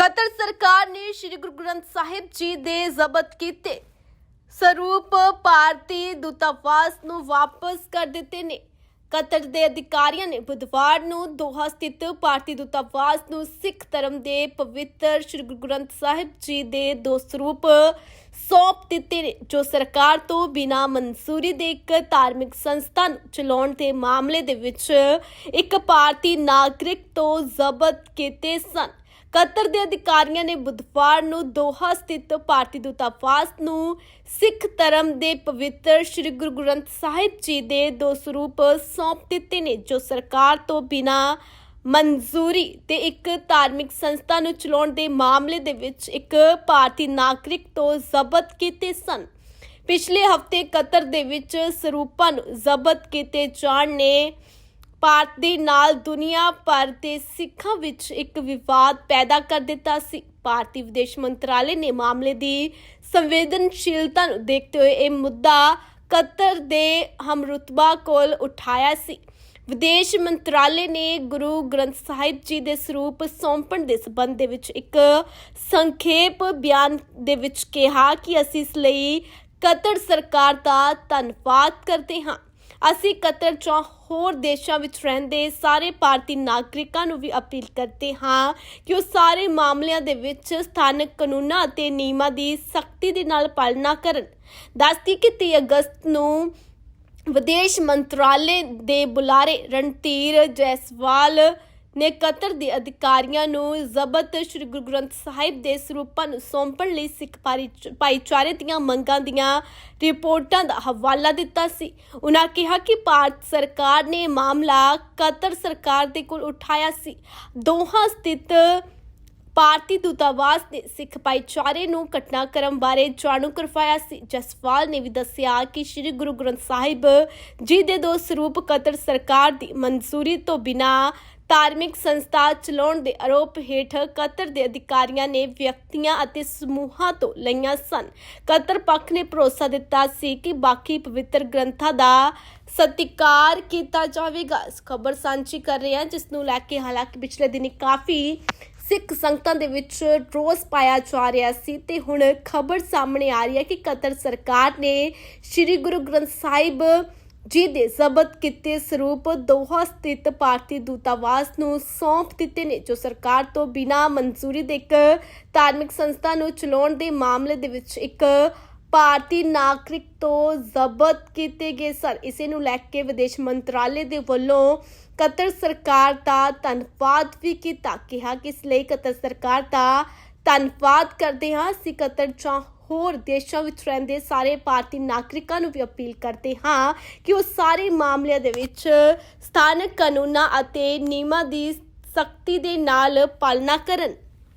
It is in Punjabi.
ਕਤਰ ਸਰਕਾਰ ਨੇ ਸ੍ਰੀ ਗੁਰੂ ਗ੍ਰੰਥ ਸਾਹਿਬ ਜੀ ਦੇ ਜ਼ਬਤ ਕੀਤੇ। ਸਰੂਪ ਭਾਰਤੀ ਦੂਤਾਵਾਸ ਨੂੰ ਵਾਪਸ ਕਰ ਦਿੱਤੇ ਨੇ। ਕਤਰ ਦੇ ਅਧਿਕਾਰੀਆਂ ਨੇ ਬੁੱਧਵਾਰ ਨੂੰ ਦੋਹਾ ਸਥਿਤ ਭਾਰਤੀ ਦੂਤਾਵਾਸ ਨੂੰ ਸਿੱਖ ਧਰਮ ਦੇ ਪਵਿੱਤਰ ਸ੍ਰੀ ਗੁਰੂ ਗ੍ਰੰਥ ਸਾਹਿਬ ਜੀ ਦੇ ਦੋ ਸਰੂਪ ਸੌਂਪ ਦਿੱਤੇ ਨੇ, ਜੋ ਸਰਕਾਰ ਤੋਂ ਬਿਨਾਂ ਮਨਜ਼ੂਰੀ ਦੇ ਇੱਕ ਧਾਰਮਿਕ ਸੰਸਥਾ ਨੂੰ ਚਲਾਉਣ ਦੇ ਮਾਮਲੇ ਦੇ ਵਿੱਚ ਇੱਕ ਭਾਰਤੀ ਨਾਗਰਿਕ ਤੋਂ ਜ਼ਬਤ ਕੀਤੇ ਸਨ। ਕਤਰ ਦੇ ਅਧਿਕਾਰੀਆਂ ਨੇ ਬੁੱਧਵਾਰ ਨੂੰ ਦੋਹਾ ਸਥਿਤ ਭਾਰਤੀ ਦੂਤਾਵਾਸ ਨੂੰ ਸਿੱਖ ਧਰਮ ਦੇ ਪਵਿੱਤਰ ਸ੍ਰੀ ਗੁਰੂ ਗ੍ਰੰਥ ਸਾਹਿਬ ਜੀ ਦੇ ਦੋ ਸਰੂਪ ਸੌਂਪ ਦਿੱਤੇ ਨੇ, ਜੋ ਸਰਕਾਰ ਤੋਂ ਬਿਨਾਂ ਮਨਜ਼ੂਰੀ ਤੇ ਇੱਕ ਧਾਰਮਿਕ ਸੰਸਥਾ ਨੂੰ ਚਲਾਉਣ ਦੇ ਮਾਮਲੇ ਦੇ ਵਿੱਚ ਇੱਕ ਭਾਰਤੀ ਨਾਗਰਿਕ ਤੋਂ ਜ਼ਬਤ ਕੀਤੇ ਸਨ। ਪਿਛਲੇ ਹਫ਼ਤੇ ਕਤਰ ਦੇ ਵਿੱਚ ਸਰੂਪਾਂ ਨੂੰ ਜ਼ਬਤ ਕੀਤੇ ਜਾਣ ਨੇ ਭਾਰਤ ਦੇ ਨਾਲ ਦੁਨੀਆ ਭਰ ਦੇ ਸਿੱਖਾਂ ਵਿੱਚ ਇੱਕ ਵਿਵਾਦ ਪੈਦਾ ਕਰ ਦਿੱਤਾ ਸੀ। ਭਾਰਤੀ ਵਿਦੇਸ਼ ਮੰਤਰਾਲੇ ਨੇ ਮਾਮਲੇ ਦੀ ਸੰਵੇਦਨਸ਼ੀਲਤਾ ਨੂੰ ਦੇਖਦੇ ਹੋਏ ਇਹ ਮੁੱਦਾ ਕਤਰ ਦੇ ਹਮਰੁਤਬਾ ਕੋਲ ਉਠਾਇਆ ਸੀ। ਵਿਦੇਸ਼ ਮੰਤਰਾਲੇ ਨੇ ਗੁਰੂ ਗ੍ਰੰਥ ਸਾਹਿਬ ਜੀ ਦੇ ਸਰੂਪ ਸੌਂਪਣ ਦੇ ਸਬੰਧ ਦੇ ਵਿੱਚ ਇੱਕ ਸੰਖੇਪ ਬਿਆਨ ਦੇ ਵਿੱਚ ਕਿਹਾ ਕਿ ਅਸੀਂ ਇਸ ਲਈ ਕਤਰ ਸਰਕਾਰ ਦਾ ਧੰਨਵਾਦ ਕਰਦੇ ਹਾਂ। ਅਸੀਂ ਕਤਰ ਚੋਂ ਹੋਰ ਦੇਸ਼ਾਂ ਵਿੱਚ ਰਹਿੰਦੇ ਸਾਰੇ ਭਾਰਤੀ ਨਾਗਰਿਕਾਂ ਨੂੰ ਵੀ ਅਪੀਲ ਕਰਦੇ ਹਾਂ ਕਿ ਉਹ ਸਾਰੇ ਮਾਮਲਿਆਂ ਦੇ ਵਿੱਚ ਸਥਾਨਕ ਕਾਨੂੰਨਾਂ ਅਤੇ ਨਿਯਮਾਂ ਦੀ ਸਖਤੀ ਦੇ ਨਾਲ ਪਾਲਣਾ ਕਰਨ। ਦੱਸਦੀ ਕਿ 30 ਅਗਸਤ ਨੂੰ ਵਿਦੇਸ਼ ਮੰਤਰਾਲੇ ਦੇ ਬੁਲਾਰੇ ਰਣਧੀਰ ਜੈਸਵਾਲ ਨੇ ਕਤਰ ਦੇ ਅਧਿਕਾਰੀਆਂ ਨੂੰ ਜ਼ਬਤ ਸ੍ਰੀ ਗੁਰੂ ਗ੍ਰੰਥ ਸਾਹਿਬ ਦੇ ਸਰੂਪਾਂ ਨੂੰ ਸੌਂਪਣ ਲਈ ਸਿੱਖ ਭਾਰੀ- ਭਾਈਚਾਰੇ ਦੀਆਂ ਮੰਗਾਂ ਦੀਆਂ ਰਿਪੋਰਟਾਂ ਦਾ ਹਵਾਲਾ ਦਿੱਤਾ ਸੀ। ਉਹਨਾਂ ਕਿਹਾ ਕਿ ਭਾਰਤ ਸਰਕਾਰ ਨੇ ਮਾਮਲਾ ਕਤਰ ਸਰਕਾਰ ਦੇ ਕੋਲ ਉਠਾਇਆ ਸੀ। ਦੋਹਾਂ ਸਥਿਤ ਭਾਰਤੀ ਦੂਤਾਵਾਸ ਨੇ ਸਿੱਖ ਭਾਈਚਾਰੇ ਨੂੰ ਘਟਨਾਕ੍ਰਮ ਬਾਰੇ ਜਾਣੂ ਕਰਵਾਇਆ ਸੀ। ਜਸਵਾਲ ਨੇ ਵੀ ਦੱਸਿਆ ਕਿ ਸ੍ਰੀ ਗੁਰੂ ਗ੍ਰੰਥ ਸਾਹਿਬ ਜੀ ਦੇ ਦੋ ਸਰੂਪ ਕਤਰ ਸਰਕਾਰ ਦੀ ਮਨਜ਼ੂਰੀ ਤੋਂ ਬਿਨਾ ਧਾਰਮਿਕ ਸੰਸਥਾ ਚਲਾਉਣ ਦੇ ਆਰੋਪ ਹੇਠ ਕਤਰ ਦੇ ਅਧਿਕਾਰੀਆਂ ਨੇ ਵਿਅਕਤੀਆਂ ਅਤੇ ਸਮੂਹਾਂ ਤੋਂ ਲਈਆਂ ਸਨ। ਕਤਰ ਪੱਖ ਨੇ ਭਰੋਸਾ ਦਿੱਤਾ ਸੀ ਕਿ ਬਾਕੀ ਪਵਿੱਤਰ ਗ੍ਰੰਥਾਂ ਦਾ ਸਤਿਕਾਰ ਕੀਤਾ ਜਾਵੇਗਾ। ਖਬਰ ਸਾਂਝੀ ਕਰ ਰਹੇ ਹਾਂ, ਜਿਸ ਨੂੰ ਲੈ ਕੇ ਹਾਲਾਂਕਿ ਪਿਛਲੇ ਦਿਨੀ ਕਾਫੀ ਸਿੱਖ ਸੰਗਤਾਂ ਦੇ ਵਿੱਚ ਰੋਸ ਪਾਇਆ ਜਾ ਰਿਹਾ ਸੀ ਤੇ ਹੁਣ ਖਬਰ ਸਾਹਮਣੇ ਆ ਰਹੀ ਹੈ ਕਿ ਕਤਰ ਸਰਕਾਰ ਨੇ ਸ੍ਰੀ ਗੁਰੂ ਗ੍ਰੰਥ ਸਾਹਿਬ ਜੀ ਦੇ ਜ਼ਬਤ ਕੀਤੇ ਸਰੂਪ ਦੋਹਾ ਸਥਿਤ ਭਾਰਤੀ ਦੂਤਾਵਾਸ ਨੂੰ ਸੌਂਪ ਦਿੱਤੇ ਨੇ, ਜੋ ਸਰਕਾਰ ਤੋਂ ਬਿਨਾਂ ਮਨਜ਼ੂਰੀ ਦੇ ਇੱਕ ਧਾਰਮਿਕ ਸੰਸਥਾ ਨੂੰ ਚਲਾਉਣ ਦੇ ਮਾਮਲੇ ਦੇ ਵਿੱਚ ਇੱਕ ਭਾਰਤੀ ਨਾਗਰਿਕ ਤੋਂ ਜ਼ਬਤ ਕੀਤੇ ਗਏ ਸਨ। ਇਸੇ ਨੂੰ ਲੈ ਕੇ ਵਿਦੇਸ਼ ਮੰਤਰਾਲੇ ਦੇ ਵੱਲੋਂ ਕਤਰ ਸਰਕਾਰ ਦਾ ਧੰਨਵਾਦ ਵੀ ਕੀਤਾ। ਕਿਹਾ ਕਿ ਇਸ ਲਈ ਕਤਰ ਸਰਕਾਰ ਦਾ ਧੰਨਵਾਦ ਕਰਦੇ ਹਾਂ। ਅਸੀਂ ਕਤਰ ਜਾਂ ਹੋਰ ਦੇਸ਼ਾਂ ਵਿੱਚ ਰਹਿੰਦੇ ਸਾਰੇ ਭਾਰਤੀ ਨਾਗਰਿਕਾਂ ਨੂੰ ਵੀ ਅਪੀਲ ਕਰਦੇ ਹਾਂ ਕਿ ਉਹ ਸਾਰੇ ਮਾਮਲਿਆਂ ਦੇ ਵਿੱਚ ਸਥਾਨਕ ਕਾਨੂੰਨਾਂ ਅਤੇ ਨਿਯਮਾਂ ਦੀ ਸਖਤੀ ਦੇ ਨਾਲ ਪਾਲਣਾ ਕਰਨ।